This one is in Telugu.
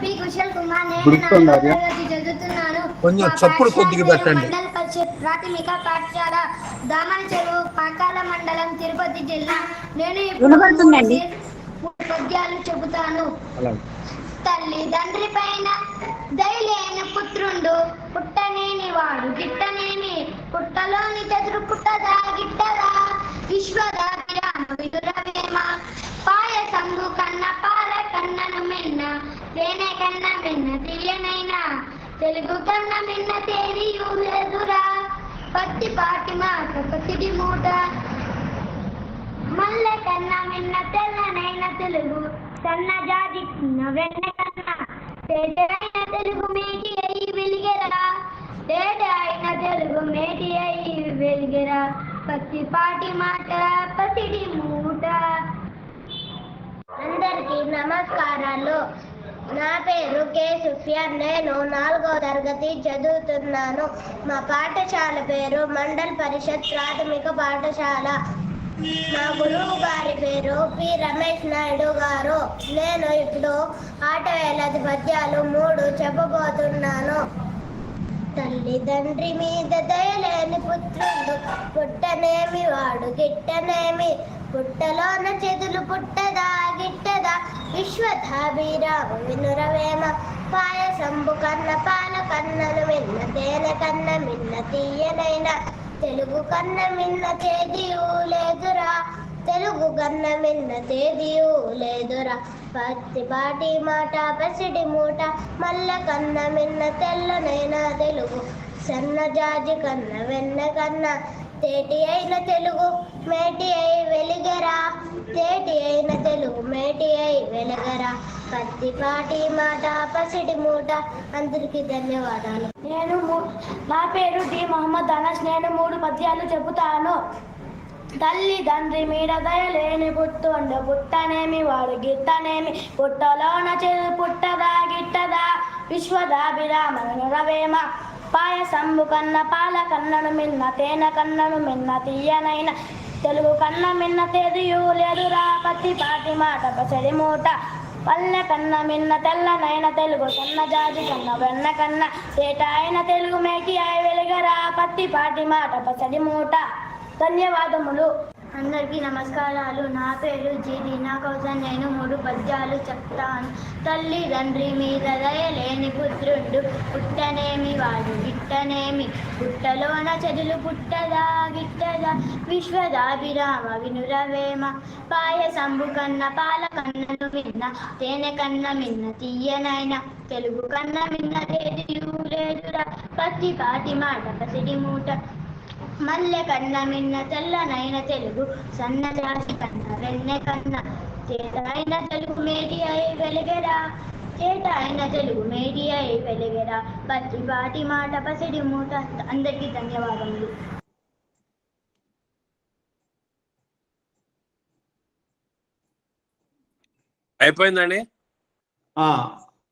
పి కుశల్ కుమార్ నేను గుర్తుందా నాలుగో అది? తరగతి చదువుతున్నాను కొంచెం చప్పుడు పాఠశాల కొద్దిగా పెట్టండి. మండల పరిషత్ ప్రాథమిక పాఠశాల దామన చెరువు పాకాల మండలం తిరుపతి జిల్లా నేను ఇప్పుడు. మూడు పద్యాలు చెబుతాను తల్లి తండ్రి పైన దయలేని పుత్రుండు పుట్టనేని వాడు గిట్టనేమి పుట్టలోని చెదురు పుట్టదా గిట్టదా విశ్వదా విరామ విదురవేమ తేనె కన్న మిన్న తీయనైనా తెలుగు కన్న మిన్న తేరియు లేదురా. పత్తి పాటి మాట పత్తిడి మూట. మల్లె కన్నా మిన్న తెల్లనైన తెలుగు సన్న జాతి వెన్న కన్నా. తేటైన తెలుగు మేటి అయి వెలిగెరా. తేట అయిన తెలుగు మేటి అయి వెలిగెరా. పత్తి పాటి మాట పసిడి మూట. అందరికీ నమస్కారాలు. నా పేరు కే. సుఫియాన్. నేను నాలుగో తరగతి చదువుతున్నాను. మా పాఠశాల పేరు మండల్ పరిషత్ ప్రాథమిక పాఠశాల. మా గురువు గారి పేరు పి. రమేష్ నాయుడు గారు. నేను ఇప్పుడు ఆటవేలది పద్యాలు మూడు చెప్పబోతున్నాను. తల్లిదండ్రి మీద దయలేని పుత్రుడు పుట్టనేమి వాడు గిట్టనేమి? పుట్టలోన చెదులు పుట్టదా గిట్టదా? విశ్వధాభిరామ వినురవేమ పాయసంబు కన్న పాల కన్నను మిన్న తేనె కన్న మిన్న తీయనైన. తెలుగు కన్న మిన్న తేదియు లేదురా. తెలుగు కన్న మిన్న తేదియు లేదురా. పత్తి పాటి మాట పసిడి మూట మల్ల కన్న మిన్న తెల్లనైన తెలుగు. సన్నజాజి కన్న వెన్న కన్న తేటి అయిన తెలుగు మేటి అయి వెలిగరా? తేటి అయిన తెలుగు మేటి అయి వెలగరా? పత్తి పాటి మాట పసిడి మూట అందరికీ ధన్యవాదాలు. నేను మూ- నా పేరు డి మహమ్మద్ అనస్ నేను మూడు పద్యాలు చెబుతాను. తల్లి తండ్రి మీద దయలేని పుట్టుండ పుట్టనేమి వాడు గిట్టనేమి? పుట్టలోన చెరు పుట్టదా గిట్టదా? విశ్వదాభిరామను రవేమ పాయసంబు కన్న పాల కన్నను మిన్న తేన కన్నను మిన్న తీయనైన తెలుగు కన్న మిన్న తేదియు లేదురా పత్తి పాటి మాట పసడి మూట. పల్లె కన్న మిన్న తెల్లనైన తెలుగు సన్న జాతి కన్న వెన్న కన్న ఏటాయన తెలుగు మేకి అయి వెలుగరా పత్తి పాటి మాట పసడి మూట. ధన్యవాదములు. అందరికీ నమస్కారాలు. నా పేరు జి దీనా కోసం నేను మూడు పద్యాలు చెప్తాను. తల్లి తండ్రి మీద దయలేని పుత్రుడు పుట్టనేమి వాడు? గిట్టనేమి? పుట్టలోన చెదులు పుట్టదా? గిట్టదా? విశ్వదాభిరామ వినురవేమ? పాయసంబు కన్న పాల కన్నను మిన్న తేనె కన్న మిన్న తీయనైన తెలుగు కన్న మిన్న లేదు లేదురా. పత్తి పాటి మాట పసిడి మూట మల్లె కన్న మిన్న తెల్లనైన తెలుగు సన్న జాతి కన్న వెన్నె కన్న. చేత అయిన తెలుగు మేటి అయి వెలిగెరా చేత అయిన తెలుగు మేటి అయి వెలిగెరా. పత్తి పాటి మాట పసిడి మూట అందరికీ ధన్యవాదములు. అయిపోయిందండి? ఆ,